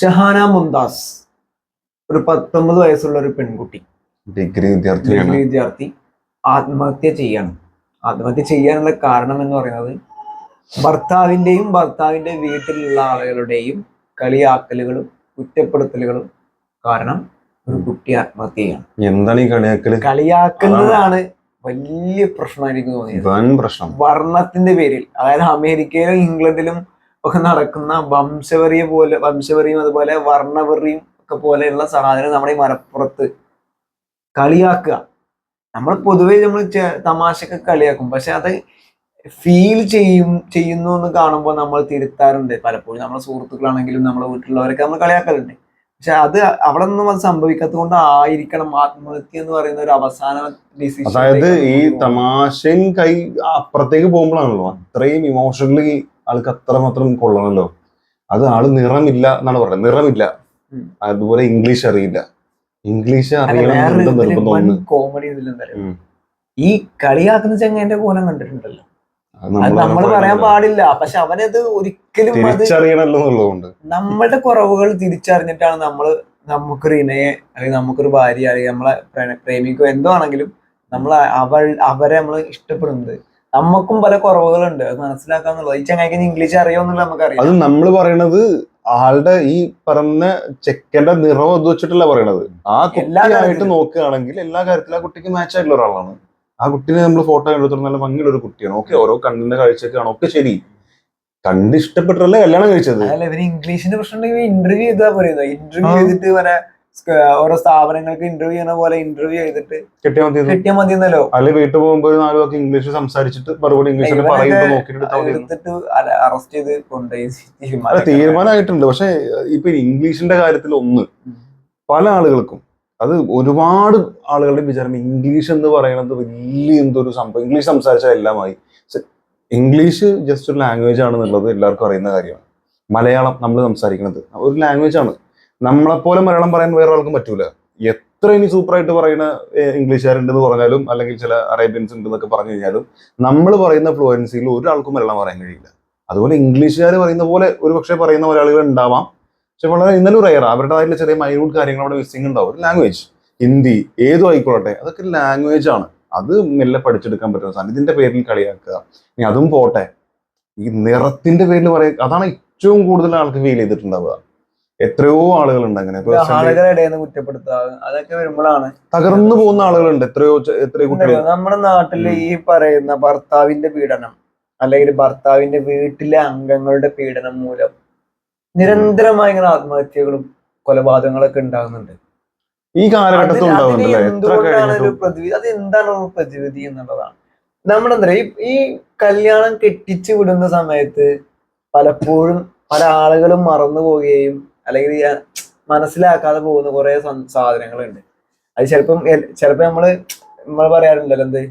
ഷഹാന മുംതാസ്. ഒരു പത്തൊമ്പത് വയസ്സുള്ള ഒരു പെൺകുട്ടി. ഡിഗ്രി വിദ്യാർത്ഥി ഡിഗ്രി വിദ്യാർത്ഥി. ആത്മഹത്യ ചെയ്യണം. ആത്മഹത്യ ചെയ്യാനുള്ള കാരണം എന്ന് പറയുന്നത് ഭർത്താവിന്റെയും ഭർത്താവിന്റെ വീട്ടിലുള്ള ആളുകളുടെയും കളിയാക്കലുകളും കുറ്റപ്പെടുത്തലുകളും കാരണം ഒരു കുട്ടി ആത്മഹത്യ ചെയ്യണം എന്താണ് ഈ കളിയാക്കൽ കളിയാക്കുന്നതാണ് വലിയ പ്രശ്നമായിരിക്കും തോന്നിയത്. പ്രശ്നം. വർണത്തിന്റെ പേരിൽ. അതായത് അമേരിക്കയിലും ഇംഗ്ലണ്ടിലും ഒക്കെ നടക്കുന്ന വംശവെറിയെ പോലെ വംശവെറിയും അതുപോലെ വർണവെറിയും ഒക്കെ പോലെയുള്ള സാധനം നമ്മുടെ ഈ മലപ്പുറത്ത് കളിയാക്കുക. നമ്മൾ പൊതുവേ നമ്മൾ തമാശക്ക് കളിയാക്കും. പക്ഷെ അത് ഫീൽ ചെയ്യും ചെയ്യുന്നു എന്ന് കാണുമ്പോൾ നമ്മൾ തിരുത്താറുണ്ട് പലപ്പോഴും. നമ്മുടെ സുഹൃത്തുക്കളാണെങ്കിലും നമ്മുടെ വീട്ടിലുള്ളവരൊക്കെ നമ്മൾ കളിയാക്കലുണ്ട്. പക്ഷെ അത് അവിടെ നിന്നും അത് സംഭവിക്കാത്തത് കൊണ്ട് ആയിരിക്കണം ആത്മഹത്യ എന്ന് പറയുന്ന ഒരു അവസാന ഡിസിഷൻ അതായത് ഈ തമാശയും കൈ അപ്പുറത്തേക്ക് പോകുമ്പോഴാണല്ലോ അത്രയും ഇമോഷണലി ആൾക്ക് അത്രമാത്രം കൊള്ളണമല്ലോ അത് ആൾ നിറമില്ല എന്നാണ് പറയുന്നത്. നിറമില്ല. അതുപോലെ ഇംഗ്ലീഷ് അറിയില്ല. ഇംഗ്ലീഷ് അറിയണം കോമഡി ഈ കളിയാക്കുന്ന ചെങ്ങന്റെ കോലം കണ്ടിട്ടുണ്ടല്ലോ. നമ്മൾ പറയാൻ പാടില്ല. പക്ഷെ അവനത് ഒരിക്കലും നമ്മളുടെ കുറവുകൾ തിരിച്ചറിഞ്ഞിട്ടാണ് നമ്മൾ നമുക്കൊരു ഇണയെ അല്ലെങ്കിൽ നമുക്കൊരു ഭാര്യ അല്ലെങ്കിൽ നമ്മളെ പ്രേമിക്കോ എന്തോ ആണെങ്കിലും നമ്മൾ അവൾ അവരെ നമ്മൾ ഇഷ്ടപ്പെടുന്നത്. നമുക്കും പല കുറവുകളുണ്ട്. അത് മനസ്സിലാക്കാന്നുള്ളത് ഈ ചങ്ങായിക്ക് ഇംഗ്ലീഷ് അറിയോന്നുള്ളത് നമുക്കറിയാം. അത് നമ്മൾ പറയണത് ആളുടെ ഈ പറഞ്ഞ ചെക്കന്റെ നിറം അത് വെച്ചിട്ടല്ല പറയണത്. ആ കുട്ടിയായിട്ട്. നോക്കുകയാണെങ്കിൽ എല്ലാ കാര്യത്തിലും ആ കുട്ടിക്ക് മാച്ച് ആയിട്ടുള്ള ഒരാളാണ്. ആ കുട്ടീനെ നമ്മൾ ഫോട്ടോ എടുത്തിട്ട് നല്ല ഭംഗിയുള്ള ഒരു കുട്ടിയാണ്. ഓക്കെ ഓരോ കണ്ണിന്റെ കാഴ്ചയൊക്കെയാണ്. ഒക്കെ ശരി. കണ്ട് ഇഷ്ടപ്പെട്ടല്ലേ കല്യാണം കഴിച്ചത്? അല്ല ഇവർ ഇംഗ്ലീഷിന്റെ പ്രശ്നം ഇന്റർവ്യൂ ചെയ്താ പറയുന്നത് ഇന്റർവ്യൂ ചെയ്തിട്ട് വരെ ഓരോ സ്ഥാപനങ്ങൾക്ക് ഇന്റർവ്യൂ ചെയ്യുന്ന പോലെ ഇന്റർവ്യൂ ചെയ്തിട്ട് കെട്ടിയാൽ മതി എന്നല്ലോ അല്ലെ. വീട്ടിൽ പോകുമ്പോൾ നാല് വാക്ക് ഇംഗ്ലീഷ് സംസാരിച്ചിട്ട് മറുപടി ഇംഗ്ലീഷിൽ എടുത്തിട്ട് അറസ്റ്റ് ചെയ്ത് കൊണ്ടുപോയി തീരുമാനമായിട്ടുണ്ട് പക്ഷെ ഇപ്പൊ ഇംഗ്ലീഷിന്റെ കാര്യത്തിൽ ഒന്ന് പല ആളുകൾക്കും അത് ഒരുപാട് ആളുകളുടെ വിചാരം ഇംഗ്ലീഷ് എന്ന് പറയുന്നത് വലിയ എന്തൊരു സംഭവം. ഇംഗ്ലീഷ് സംസാരിച്ചാൽ എല്ലാമായി. ഇംഗ്ലീഷ് ജസ്റ്റ് ഒരു ലാംഗ്വേജ് ആണെന്നുള്ളത് എല്ലാവർക്കും അറിയുന്ന കാര്യമാണ്. മലയാളം നമ്മൾ സംസാരിക്കുന്നത് ഒരു ലാംഗ്വേജ് ആണ്. നമ്മളെപ്പോലെ മലയാളം പറയാൻ വേറെ ആൾക്കും പറ്റൂല. എത്ര ഇനി സൂപ്പർ ആയിട്ട് പറയുന്ന ഇംഗ്ലീഷുകാരുണ്ടെന്ന് പറഞ്ഞാലും അല്ലെങ്കിൽ ചില അറേബ്യൻസ് ഉണ്ട് എന്നൊക്കെ പറഞ്ഞു കഴിഞ്ഞാലും നമ്മൾ പറയുന്ന ഫ്ലുവൻസിയിൽ ഒരാൾക്കും മലയാളം പറയാൻ കഴിയില്ല. അതുപോലെ ഇംഗ്ലീഷുകാർ പറയുന്ന പോലെ ഒരു പക്ഷേ പറയുന്ന മലയാളികൾ ഉണ്ടാവാം. പക്ഷെ വളരെ ഇന്നലെ റയർ അവരുടേതായിട്ടുള്ള ചെറിയ മൈന്യൂട്ട് കാര്യങ്ങൾ അവിടെ മിസ്സിംഗ് ഉണ്ടാവും. ഒരു ലാംഗ്വേജ് ഹിന്ദി ഏതും ആയിക്കോട്ടെ അതൊക്കെ ലാംഗ്വേജ് ആണ്. അത് മെല്ലെ പഠിച്ചെടുക്കാൻ പറ്റുന്ന സാധനം. ഇതിന്റെ പേരിൽ കളിയാക്കുക. ഇനി അതും പോട്ടെ. ഈ നിറത്തിന്റെ പേരിൽ പറയുക അതാണ് ഏറ്റവും കൂടുതൽ ആൾക്ക് ഫീൽ ചെയ്തിട്ടുണ്ടാവുക. എത്രയോ ആളുകളുണ്ട് അങ്ങനെ. Personally ആളുകളുടെ ഇടയിൽ നിന്ന് കുറ്റപ്പെടുത്തുക അതൊക്കെ വരുമ്പോഴാണ് തകർന്നു പോകുന്ന ആളുകളുണ്ട്. എത്രയോ എത്രയോ കുട്ടികൾ നമ്മുടെ നാട്ടിൽ ഈ പറയുന്ന ഭർത്താവിന്റെ പീഡനം അല്ലെങ്കിൽ ഭർത്താവിന്റെ വീട്ടിലെ അംഗങ്ങളുടെ പീഡനം മൂലം നിരന്തരമായി ഇങ്ങനെ ആത്മഹത്യകളും കൊലപാതകങ്ങളൊക്കെ ഉണ്ടാകുന്നുണ്ട്. ഈ കാലഘട്ടത്തിൽ എന്തുകൊണ്ടാണ് ഒരു പ്രതിവിധി അത് എന്താണ് പ്രതിവിധി എന്നുള്ളതാണ്. നമ്മളെന്താ ഈ കല്യാണം കെട്ടിച്ചു വിടുന്ന സമയത്ത് പലപ്പോഴും പല ആളുകളും മറന്നു പോവുകയും അല്ലെങ്കിൽ മനസ്സിലാക്കാതെ പോകുന്ന കുറെ സാധനങ്ങളുണ്ട്. അത് ചിലപ്പം ചിലപ്പോ നമ്മൾ നമ്മൾ പറയാറുണ്ടല്ലോ എന്ത്?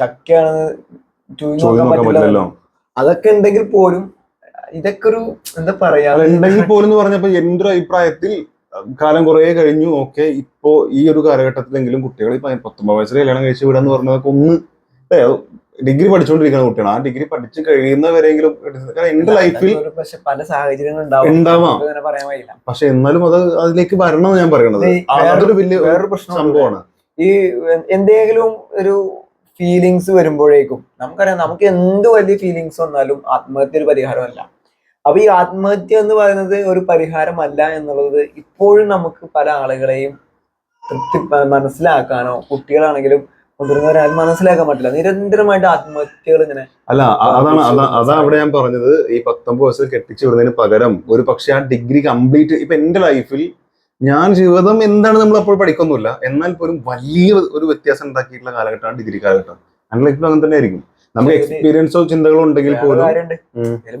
ചക്കയാണ് നോക്കാൻ പറ്റില്ലല്ലോ. അതൊക്കെ ഉണ്ടെങ്കിൽ പോലും ഇതൊക്കെ ഒരു എന്താ പറയാ? ഉണ്ടെങ്കിൽ പോലും എന്ന് പറഞ്ഞപ്പോ എന്റെ ഒരു അഭിപ്രായത്തിൽ കാലം കുറെ കഴിഞ്ഞു. ഓക്കെ ഇപ്പോ ഈ ഒരു കാലഘട്ടത്തിലെങ്കിലും കുട്ടികൾ ഇപ്പൊ പത്തൊമ്പത് വയസ്സിൽ കല്യാണം കഴിച്ച് വിടാന്ന് പറഞ്ഞതൊക്കെ ഒന്ന് ഡിഗ്രി പഠിച്ചുകൊണ്ടിരിക്കുന്ന കുട്ടിയാണ് ആ ഡിഗ്രി പഠിച്ചു കഴിയുന്നവരെങ്കിലും എന്റെ ലൈഫിൽ പക്ഷെ പല സാഹചര്യങ്ങളും ഉണ്ടാവും. പക്ഷെ എന്നാലും അത് അതിലേക്ക് വരണം എന്ന് ഞാൻ പറയണത്. അതൊരു വലിയ വേറൊരു പ്രശ്നം സംഭവമാണ്. ഈ എന്തെങ്കിലും ഒരു ഫീലിങ്സ് വരുമ്പോഴേക്കും നമുക്കറിയാം നമുക്ക് എന്ത് വലിയ ഫീലിങ്സ് വന്നാലും ആത്മഹത്യ ഒരു പരിഹാരമല്ല. അപ്പൊ ഈ ആത്മഹത്യ എന്ന് പറയുന്നത് ഒരു പരിഹാരമല്ല എന്നുള്ളത് ഇപ്പോഴും നമുക്ക് പല ആളുകളെയും തൃപ്തി മനസ്സിലാക്കാനോ കുട്ടികളാണെങ്കിലും മുതിർന്നവരാരും മനസ്സിലാക്കാൻ പറ്റില്ല. നിരന്തരമായിട്ട് ആത്മഹത്യകൾ ഇങ്ങനെ അല്ല അതാണ് അതാണ് അതാ അതാ അവിടെ ഞാൻ പറഞ്ഞത്. ഈ പത്തൊമ്പത് വയസ്സിൽ കെട്ടിച്ചു വിടുന്നതിന് പകരം ഒരു പക്ഷെ ആ ഡിഗ്രി കംപ്ലീറ്റ് ഇപ്പൊ എന്റെ ലൈഫിൽ ഞാൻ ജീവിതം എന്താണ് നമ്മൾ അപ്പോൾ പഠിക്കൊന്നുമില്ല. എന്നാൽ പോലും വലിയ ഒരു വ്യത്യാസം ഉണ്ടാക്കിയിട്ടുള്ള കാലഘട്ടമാണ് ഡിഗ്രി കാലഘട്ടം. അങ്ങനെ ലൈഫിൽ അങ്ങനെ തന്നെ ആയിരിക്കും നമുക്ക് എക്സ്പീരിയൻസോ ചിന്തകളോ ഉണ്ടെങ്കിൽ പോലും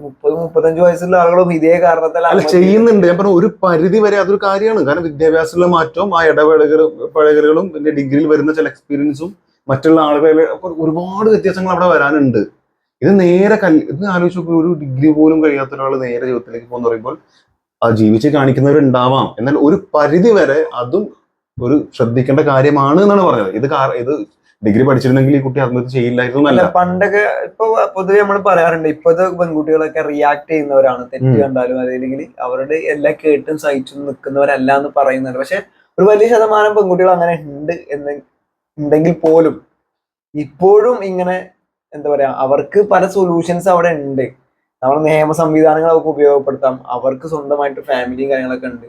മുപ്പത് മുപ്പത്തഞ്ച് വയസ്സുള്ള ആളുകളും ഇതേ കാരണത്താൽ അല്ല ചെയ്യുന്നുണ്ട്. ഞാൻ പറഞ്ഞു ഒരു പരിധി വരെ അതൊരു കാര്യമാണ്. കാരണം വിദ്യാഭ്യാസത്തിലെ മാറ്റവും ആ ഇടപഴകലും പഴകലുകളും പിന്നെ ഡിഗ്രിയിൽ വരുന്ന ചില എക്സ്പീരിയൻസും മറ്റുള്ള ആളുകളിൽ ഒരുപാട് വ്യത്യാസങ്ങൾ അവിടെ വരാനുണ്ട്. ഇത് നേരെ കൽ ഇത് ആലോചിച്ച് നോക്കുമ്പോൾ ഒരു ഡിഗ്രി പോലും കഴിയാത്ത ഒരാൾ നേരെ ജീവിതത്തിലേക്ക് പോകുന്ന പറയുമ്പോൾ ആ ജീവിച്ച് കാണിക്കുന്നവരുണ്ടാവാം. എന്നാൽ ഒരു പരിധി വരെ അതും ഒരു ശ്രദ്ധിക്കേണ്ട കാര്യമാണ് എന്നാണ് പറഞ്ഞത് ഇത് ഇത് ഡിഗ്രി പഠിച്ചിരുന്നെങ്കിൽ ഈ കുട്ടി ആത്മഹത്യ ചെയ്യില്ലായിരുന്നു അല്ല പണ്ടൊക്കെ ഇപ്പൊ പൊതുവെ നമ്മൾ പറയാറുണ്ട് ഇപ്പോഴത്തെ പെൺകുട്ടികളൊക്കെ റിയാക്ട് ചെയ്യുന്നവരാണ്. തെറ്റ് കണ്ടാലും അല്ലെങ്കിൽ അവരുടെ എല്ലാ കേട്ടും സഹിച്ചും നിൽക്കുന്നവരല്ല എന്ന് പറയുന്നുണ്ട്. പക്ഷെ ഒരു വലിയ ശതമാനം പെൺകുട്ടികൾ അങ്ങനെ ഉണ്ട് എന്ന് ഉണ്ടെങ്കിൽ പോലും ഇപ്പോഴും ഇങ്ങനെ എന്താ പറയാ അവർക്ക് പല സൊല്യൂഷൻസ് അവിടെ ഉണ്ട്. നമ്മൾ നിയമ സംവിധാനങ്ങൾ അവർക്ക് ഉപയോഗപ്പെടുത്താം. അവർക്ക് സ്വന്തമായിട്ട് ഫാമിലിയും കാര്യങ്ങളൊക്കെ ഉണ്ട്.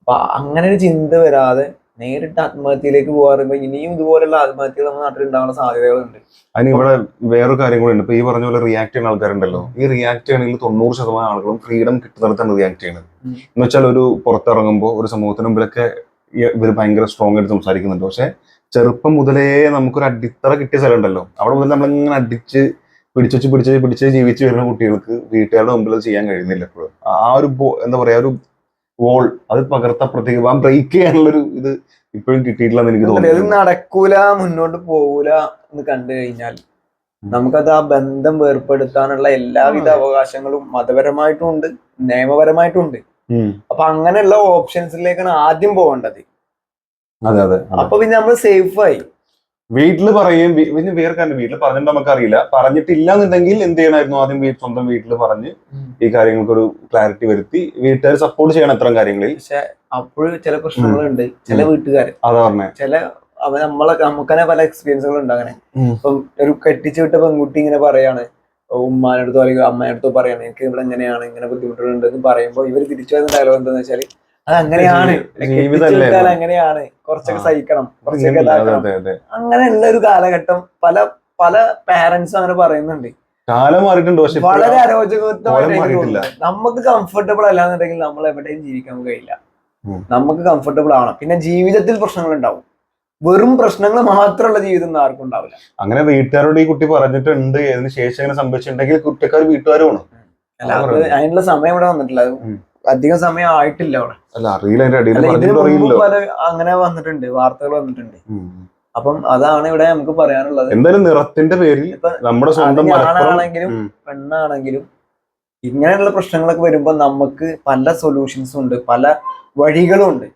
അപ്പൊ അങ്ങനെ ഒരു ചിന്ത വരാതെ നേരിട്ട് ആത്മഹത്യയിലേക്ക് പോകാറുമ്പോ ഇനിയും ഇതുപോലെയുള്ള ആത്മഹത്യകൾ നമ്മുടെ നാട്ടിൽ ഉണ്ടാവുന്ന സാധ്യതകളുണ്ട്. അതിന് ഇവിടെ വേറൊരു കാര്യം കൂടെ ഉണ്ട്. ഇപ്പൊ ഈ പറഞ്ഞ പോലെ റിയാക്ട് ചെയ്യുന്ന ആൾക്കാരുണ്ടല്ലോ. ഈ റിയാക്ട് ചെയ്യണമെങ്കിൽ തൊണ്ണൂറ് ശതമാനം ആളുകളും ഫ്രീഡം കിട്ടുന്നിടത്താണ് റിയാക്ട് ചെയ്യുന്നത് എന്ന് വെച്ചാൽ ഒരു പുറത്തിറങ്ങുമ്പോൾ ഒരു സമൂഹത്തിന് മുമ്പിലൊക്കെ ഇവർ ഭയങ്കര സ്ട്രോങ് ആയിട്ട് സംസാരിക്കുന്നുണ്ട്. പക്ഷെ ചെറുപ്പം മുതലേ നമുക്കൊരു അടിത്തറ കിട്ടിയ സ്ഥലമുണ്ടല്ലോ. അവിടെ മുതൽ നമ്മളിങ്ങനെ അടിച്ച് പിടിച്ചു പിടിച്ച് പിടിച്ച് ജീവിച്ച് വരുന്ന കുട്ടികൾക്ക് വീട്ടുകാരുടെ മുമ്പിൽ അത് ചെയ്യാൻ കഴിയുന്നില്ല എപ്പോഴും. ആ ഒരു എന്താ പറയാ ഒരു വോൾ അത് പകർത്തപ്പുറത്തേക്ക് ആ ബ്രേക്ക് ചെയ്യാനുള്ള ഒരു ഇത് ഇപ്പോഴും കിട്ടിയിട്ടില്ലെന്ന് എനിക്ക് തോന്നുന്നു. നടക്കൂല മുന്നോട്ട് പോകൂല എന്ന് കണ്ടു കഴിഞ്ഞാൽ നമുക്കത് ആ ബന്ധം വേർപ്പെടുത്താനുള്ള എല്ലാവിധ. അവകാശങ്ങളും മതപരമായിട്ടും ഉണ്ട് നിയമപരമായിട്ടും ഉണ്ട്. അപ്പൊ അങ്ങനെയുള്ള ഓപ്ഷൻസിലേക്കാണ് ആദ്യം പോകേണ്ടത്. അതെ അതെ. അപ്പൊ പിന്നെ നമ്മൾ സേഫ് ആയി വീട്ടിൽ പറയും പിന്നെ വേറെ കാര്യം വീട്ടിൽ പറഞ്ഞിട്ട് നമുക്കറിയില്ല. പറഞ്ഞിട്ടില്ല എന്നുണ്ടെങ്കിൽ എന്ത് ചെയ്യണമായിരുന്നു ആദ്യം വീ- സ്വന്തം വീട്ടിൽ പറഞ്ഞ് ഈ കാര്യങ്ങൾക്ക് ഒരു ക്ലാരിറ്റി വരുത്തി വീട്ടുകാർ സപ്പോർട്ട് ചെയ്യണം ഇത്തരം കാര്യങ്ങളിൽ. പക്ഷെ അപ്പോഴും ചില പ്രശ്നങ്ങളുണ്ട്. ചില വീട്ടുകാർ അതാ പറഞ്ഞേ. ചില അവ നമ്മളെ നമുക്ക് തന്നെ പല എക്സ്പീരിയൻസുകൾ ഉണ്ടാകണേ. അങ്ങനെ ഇപ്പം ഒരു കെട്ടിച്ചു വിട്ട പെൺകുട്ടി ഇങ്ങനെ പറയാണ്. ഉമ്മാനടുത്തോ അല്ലെങ്കിൽ അമ്മയടുത്തോ പറയാണ് എനിക്ക് ഇവിടെ എങ്ങനെയാണ്? ഇങ്ങനെ ബുദ്ധിമുട്ടുകളുണ്ട് എന്ന് പറയുമ്പോൾ ഇവർ തിരിച്ചു വരുന്ന ഡയലോഗ് എന്താണെന്ന് വെച്ചാൽ അത് അങ്ങനെയാണ് അങ്ങനെയാണ്. കുറച്ചൊക്കെ. സഹിക്കണം. കുറച്ചൊക്കെ അങ്ങനെയുള്ള ഒരു കാലഘട്ടം പല പല പാരന്റ്സും അങ്ങനെ പറയുന്നുണ്ട്. കാലം മാറിയിട്ടുണ്ട് പക്ഷെ വളരെ ഇപ്പോഴും അരോചകത്വമായിട്ട് കോലം എനിക്ക് മാറിയിട്ടില്ല. നമുക്ക് കംഫർട്ടബിൾ അല്ലാന്നുണ്ടെങ്കിൽ നമ്മൾ എവിടെയും ജീവിക്കാൻ കഴിയില്ല. നമുക്ക് കംഫർട്ടബിൾ ആവണം. പിന്നെ ജീവിതത്തിൽ പ്രശ്നങ്ങൾ ഉണ്ടാവും. വെറും പ്രശ്നങ്ങൾ മാത്രമുള്ള ജീവിതം ഒന്നും ആർക്കും ഉണ്ടാവില്ല. അങ്ങനെ വീട്ടുകാരോട് ഈ കുട്ടി പറഞ്ഞിട്ടുണ്ട്. അതിന് ശേഷം അങ്ങനെ സംഭവിച്ചിട്ടുണ്ടെങ്കിൽ കുട്ടിക്കാർ വീട്ടുകാരും അതിനുള്ള സമയം ഇവിടെ വന്നിട്ടില്ല. അധികം സമയം ആയിട്ടില്ല അവിടെ. അല്ല അറിയില്ല അതിന്റെ അടിയിൽ ഇതിന് പറഞ്ഞിട്ട് മുമ്പ് പല അങ്ങനെ വന്നിട്ടുണ്ട് വാർത്തകൾ വന്നിട്ടുണ്ട്. അപ്പം അതാണ് ഇവിടെ നമുക്ക് പറയാനുള്ളത്. എന്തായാലും നിറത്തിന്റെ പേരിൽ നമ്മുടെ സ്വന്തം ആണാണെങ്കിലും പെണ്ണാണെങ്കിലും ഇങ്ങനെയുള്ള പ്രശ്നങ്ങളൊക്കെ വരുമ്പോൾ നമുക്ക് പല സൊല്യൂഷൻസും ഉണ്ട് പല വഴികളും ഉണ്ട്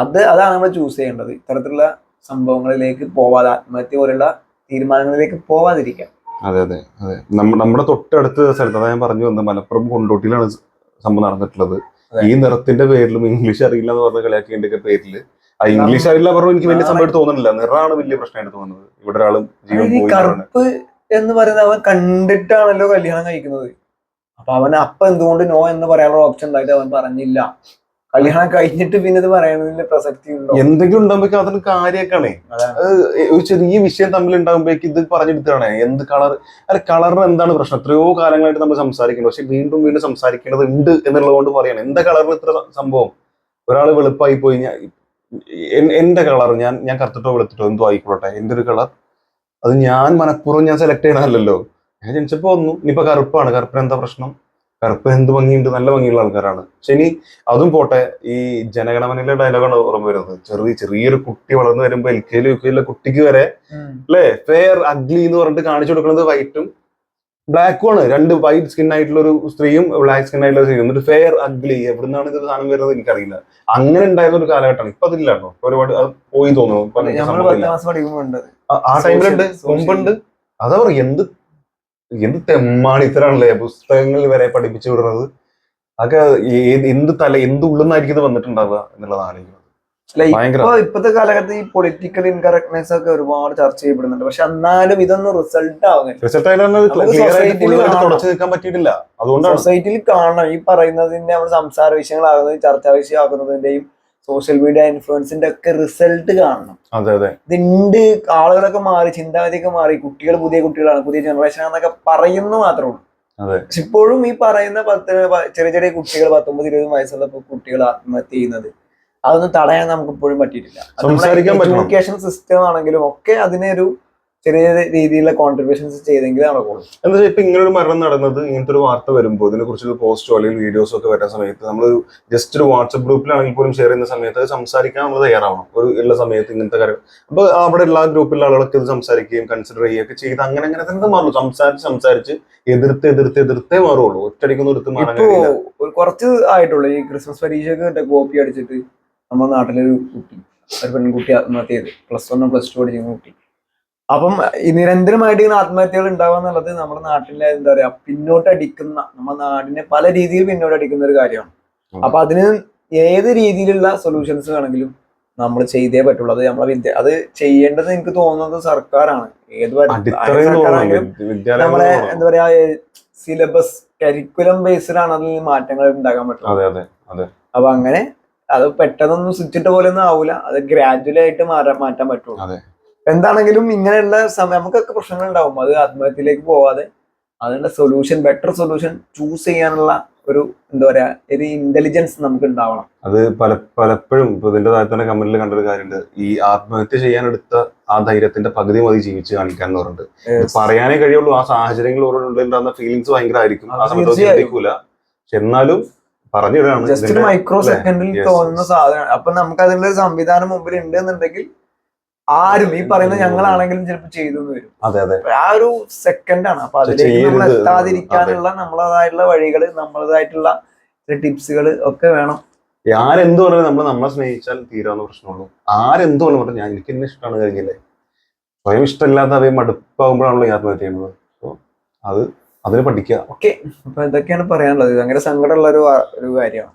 അത് അതാണ് നമ്മൾ ചൂസ് ചെയ്യേണ്ടത്. ഇത്തരത്തിലുള്ള സംഭവങ്ങളിലേക്ക് പോവാതെ ആത്മഹത്യ പോലുള്ള തീരുമാനങ്ങളിലേക്ക് പോവാതിരിക്കാം അതെ അതെ അതെ. നമ്മുടെ തൊട്ടടുത്ത സ്ഥലത്ത് അതാ ഞാൻ പറഞ്ഞു വന്നത് മലപ്പുറം കൊണ്ടോട്ടിയിലാണ് സംഭവം നടന്നിട്ടുള്ളത്. ഈ നിറത്തിന്റെ പേരിലും ഇംഗ്ലീഷ് അറിയില്ല എന്ന് പറഞ്ഞ കളിയാക്കിയതിന്റെ പേരിൽ പേരിൽ. ആ ഇംഗ്ലീഷ് അറിയില്ല പറഞ്ഞു എനിക്ക് വലിയ. സംഭവമായിട്ട് തോന്നുന്നില്ല. നിറാണ് വലിയ പ്രശ്നമായിട്ട് തോന്നുന്നത്. ഇവിടെ ഒരാളും ജീവൻ. കറുപ്പ് എന്ന് പറയുന്നത് അവൻ കണ്ടിട്ടാണല്ലോ കല്യാണം കഴിക്കുന്നത്. അപ്പൊ അവൻ അപ്പൊ എന്തുകൊണ്ട് നോ എന്ന് പറയാനുള്ള ഓപ്ഷൻ ഉണ്ടായിട്ട് അവൻ പറഞ്ഞില്ല. കല്യാണം കഴിഞ്ഞിട്ട് പിന്നെ ഇത് പറയണതിൽ പ്രസക്തി ഉണ്ടോ? എന്തെങ്കിലും ഉണ്ടാകുമ്പോഴേക്കും അതൊരു കാര്യമൊക്കെയാണേ ഒരു ചെറിയ വിഷയം തമ്മിൽ ഉണ്ടാകുമ്പോഴേക്കും ഇത് പറഞ്ഞെടുത്തതാണ് എന്ത് കളർ? അല്ല കളറിന് എന്താണ് പ്രശ്നം? എത്രയോ കാലങ്ങളായിട്ട് നമ്മൾ സംസാരിക്കുന്നത് പക്ഷെ വീണ്ടും വീണ്ടും സംസാരിക്കേണ്ടത് ഉണ്ട് എന്നുള്ളത് കൊണ്ട് പറയണം. എന്താ കളറിന് ഇത്ര സംഭവം? ഒരാൾ വെളുപ്പായി പോയി ഞാൻ എന്റെ കളർ ഞാൻ ഞാൻ കറുത്തിട്ടോ വെളുത്തിട്ടോ എന്തോ ആയിക്കോട്ടെ. എന്റെ ഒരു കളർ. അത് ഞാൻ മനഃപൂർവം ഞാൻ സെലക്ട് ചെയ്യണമല്ലോ ഞാൻ ജനിച്ചപ്പോ വന്നു. ഇനിയിപ്പോ കറുപ്പാണ്. കറുപ്പിന് എന്താ പ്രശ്നം? കറുപ്പ് എന്ത് ഭംഗിയുണ്ട് നല്ല ഭംഗിയുള്ള ആൾക്കാരാണ്. പക്ഷെ ഇനി അതും പോട്ടെ ഈ ജനഗണമനയിലെ ഡയലോഗാണ് ഓർമ്മ വരുന്നത്. ചെറിയ ചെറിയൊരു കുട്ടി വളർന്നു വരുമ്പോ എൽ കെ യു കെയിലെ കുട്ടിക്ക് വരെ അല്ലേ? ഫെയർ അഗ്ലി എന്ന് പറഞ്ഞിട്ട് കാണിച്ചു കൊടുക്കുന്നത് വൈറ്റും ബ്ലാക്കും ആണ്. രണ്ട് വൈറ്റ് സ്കിൻ ആയിട്ടുള്ള ഒരു സ്ത്രീയും ബ്ലാക്ക് സ്കിൻ ആയിട്ടുള്ള സ്ത്രീയും എന്നിട്ട് ഫെയർ അഗ്ലി എവിടുന്നാണ് ഇത് സാധനം വരുന്നത് എനിക്കറിയില്ല. അങ്ങനെ ഉണ്ടായിരുന്ന ഒരു കാലഘട്ടം ഇപ്പൊ അതില്ല കേട്ടോ ഒരുപാട് അത് പോയി തോന്നുന്നു. ആ- ടൈമിലുണ്ട് മുമ്പുണ്ട്. അതാ പറ എന്ത് എന്ത് തെമ്മാണ് ഇത്രയാണല്ലേ പുസ്തകങ്ങളിൽ വരെ പഠിപ്പിച്ചു വിടുന്നത്? അതൊക്കെ എന്ത് തല എന്ത് ഉള്ളുന്നായിരിക്കും ഇത് വന്നിട്ടുണ്ടാവുക എന്നുള്ളതാണ് ആലോചിക്കുന്നത്. അല്ല ഭയങ്കര ഇപ്പൊ ഇപ്പത്തെ കാലഘട്ടത്തിൽ ഈ പൊളിറ്റിക്കൽ ഇൻകറക്ട്നെസ് ഒക്കെ ഒരുപാട് ചർച്ച ചെയ്യപ്പെടുന്നുണ്ട്. പക്ഷെ എന്നാലും ഇതൊന്നും റിസൾട്ട് ആവുന്നില്ല. സൊസൈറ്റിയിൽ കാണണം. ഈ പറയുന്നതിന്റെ നമ്മൾ സംസാര വിഷയങ്ങളാകുന്നത് ചർച്ചാ വിഷയമാകുന്നതിന്റെയും സോഷ്യൽ മീഡിയ ഇൻഫ്ലുവൻസിന്റെ ഒക്കെ റിസൾട്ട് കാണണം. അതെ അതെ. ഇതുണ്ട് ആളുകളൊക്കെ മാറി ചിന്താഗതിയൊക്കെ മാറി. കുട്ടികൾ പുതിയ കുട്ടികളാണ് പുതിയ ജനറേഷൻ ആണെന്നൊക്കെ പറയുന്നു മാത്രമേ ഉള്ളൂ. പക്ഷെ ഇപ്പോഴും ഈ പറയുന്ന പത്ത് ചെറിയ ചെറിയ കുട്ടികൾ പത്തൊമ്പത് ഇരുപത് വയസ്സുള്ള കുട്ടികൾ ആത്മഹത്യ ചെയ്യുന്നത് അതൊന്നും തടയാൻ നമുക്ക് ഇപ്പോഴും പറ്റിയിട്ടില്ല. എഡ്യൂക്കേഷൻ സിസ്റ്റം ആണെങ്കിലും ഒക്കെ അതിനൊരു ചെറിയ രീതിയിലുള്ള കോൺട്രിബ്യൂഷൻസ് ചെയ്തെങ്കിലും നടക്കുള്ളൂ എന്താ വെച്ചാൽ ഇപ്പൊ ഇങ്ങനെ ഒരു മരണം നടന്നത് ഇങ്ങനത്തെ ഒരു വാർത്ത വരുമ്പോൾ ഇതിനെ കുറിച്ച് പോസ്റ്റോ അല്ലെങ്കിൽ വീഡിയോസോ ഒക്കെ വരുന്ന സമയത്ത് നമ്മൾ ജസ്റ്റ് ഒരു വാട്സപ്പ് ഗ്രൂപ്പിലാണെങ്കിൽ പോലും ഷെയർ ചെയ്യുന്ന സമയത്ത് അത് സംസാരിക്കാൻ നമ്മൾ തയ്യാറാവണം. ഒരു ഉള്ള സമയത്ത് ഇങ്ങനത്തെ കാര്യം. അപ്പൊ അവിടെ എല്ലാ ഗ്രൂപ്പിലുള്ള ആളുകളൊക്കെ ഇത് സംസാരിക്കുകയും കൺസിഡർ ചെയ്യുകയൊക്കെ ചെയ്ത് അങ്ങനെ അങ്ങനെ തന്നെ മാറും. സംസാരിച്ച് സംസാരിച്ച് എതിർത്ത് എതിർത്ത് എതിർത്തേ മാറുള്ളൂ. ഒറ്റടിക്കൊന്നും എടുത്ത് മാറാൻ കുറച്ച് ആയിട്ടുള്ളൂ. ഈ ക്രിസ്മസ് പരീക്ഷയ്ക്ക് മറ്റേ കോപ്പി അടിച്ചിട്ട് നമ്മുടെ നാട്ടിലൊരു കുട്ടി ഒരു പെൺകുട്ടി ആത്മഹത്യ ചെയ്ത്. പ്ലസ് വണ്ണും പ്ലസ് ടു പഠിക്കുന്ന കുട്ടി. അപ്പം ഈ നിരന്തരമായിട്ട് ഇങ്ങനെ ആത്മഹത്യകൾ ഉണ്ടാവുക എന്നുള്ളത് നമ്മുടെ നാട്ടിലെ എന്താ പറയാ പിന്നോട്ടടിക്കുന്ന നമ്മുടെ നാടിനെ പല രീതിയിൽ പിന്നോട്ടടിക്കുന്ന ഒരു കാര്യമാണ്. അപ്പൊ അതിന് ഏത് രീതിയിലുള്ള സൊല്യൂഷൻസ് വേണമെങ്കിലും നമ്മൾ ചെയ്തേ പറ്റുള്ളൂ. അത് നമ്മളെ വിദ്യ അത് ചെയ്യേണ്ടത് എനിക്ക് തോന്നുന്നത് സർക്കാരാണ്. ഏത് നമ്മളെ എന്താ പറയാ സിലബസ് കരിക്കുലം ബേസ്ഡിലാണ് അതിൽ മാറ്റങ്ങൾ ഉണ്ടാക്കാൻ പറ്റുന്നത് അപ്പൊ അങ്ങനെ അത് പെട്ടെന്നൊന്നും സ്വിച്ചിട്ട് പോലെ ഒന്നും ആവൂല. അത് ഗ്രാജുവലി ആയിട്ട് മാറാൻ മാറ്റാൻ പറ്റുള്ളൂ. എന്താണെങ്കിലും ഇങ്ങനെയുള്ള സമയം നമുക്കൊക്കെ പ്രശ്നങ്ങൾ ഉണ്ടാവും. അത് ആത്മഹത്യയിലേക്ക് പോവാതെ അതിനുള്ള സൊല്യൂഷൻ ബെറ്റർ സൊല്യൂഷൻ ചൂസ് ചെയ്യാനുള്ള ഒരു എന്താ പറയാ ഒരു ഇന്റലിജൻസ് നമുക്ക് ഉണ്ടാവണം. അത് പല പലപ്പോഴും ഇപ്പൊ ഇതിന്റെ താഴെ തന്നെ കമന്റിൽ കണ്ടൊരു കാര്യമുണ്ട്. ഈ ആത്മഹത്യ ചെയ്യാൻ എടുത്ത ആ ധൈര്യത്തിന്റെ പകുതി മതി ജീവിച്ച് കാണിക്കാൻ എന്ന് പറഞ്ഞിട്ട്. പറയാനേ കഴിയുള്ളൂ. ആ സാഹചര്യങ്ങൾ ഉണ്ടാകുന്ന ഫീലിങ്സ് ഭയങ്കര ആയിരിക്കും. ആ സമയത്ത്. ചിന്തിക്കൂല. പക്ഷെ എന്നാലും പറഞ്ഞിടാണ് ജസ്റ്റ് മൈക്രോ സെക്കൻഡിൽ തോന്നുന്ന സാധനം അപ്പൊ നമുക്ക് അതിനുള്ള സംവിധാനം മുമ്പിൽ ഉണ്ട് എന്നുണ്ടെങ്കിൽ ആരും ഈ പറയുന്ന ഞങ്ങളാണെങ്കിലും ചിലപ്പോൾ ചെയ്തു വരും. അതെ അതെ. ആ ഒരു സെക്കൻഡ് ആണ്. അപ്പൊ അതിലേക്ക് നമ്മൾ. എത്താതിരിക്കാനുള്ള നമ്മളതായിട്ടുള്ള വഴികൾ നമ്മളതായിട്ടുള്ള ടിപ്സുകൾ ഒക്കെ വേണം. ആരെന്ത് പറഞ്ഞാലും നമ്മൾ നമ്മളെ സ്നേഹിച്ചാൽ തീരാവുന്ന പ്രശ്നമുള്ളൂ. ആരെന്ത് പറഞ്ഞു പറഞ്ഞു ഞാൻ എനിക്ക് എന്നെ ഇഷ്ടമാണ് കഴിഞ്ഞില്ലേ സ്വയം ഇഷ്ടമില്ലാത്ത അവയെ മടുപ്പാകുമ്പോഴാണല്ലോ ആത്മഹത്യ ചെയ്യുന്നത്. സോ അത് അതിന് പഠിക്കുക. ഓക്കെ. അപ്പൊ ഇതൊക്കെയാണ് പറയാനുള്ളത്. അങ്ങനെ ഭയങ്കര സങ്കടമുള്ള ഒരു ഒരു കാര്യമാണ്.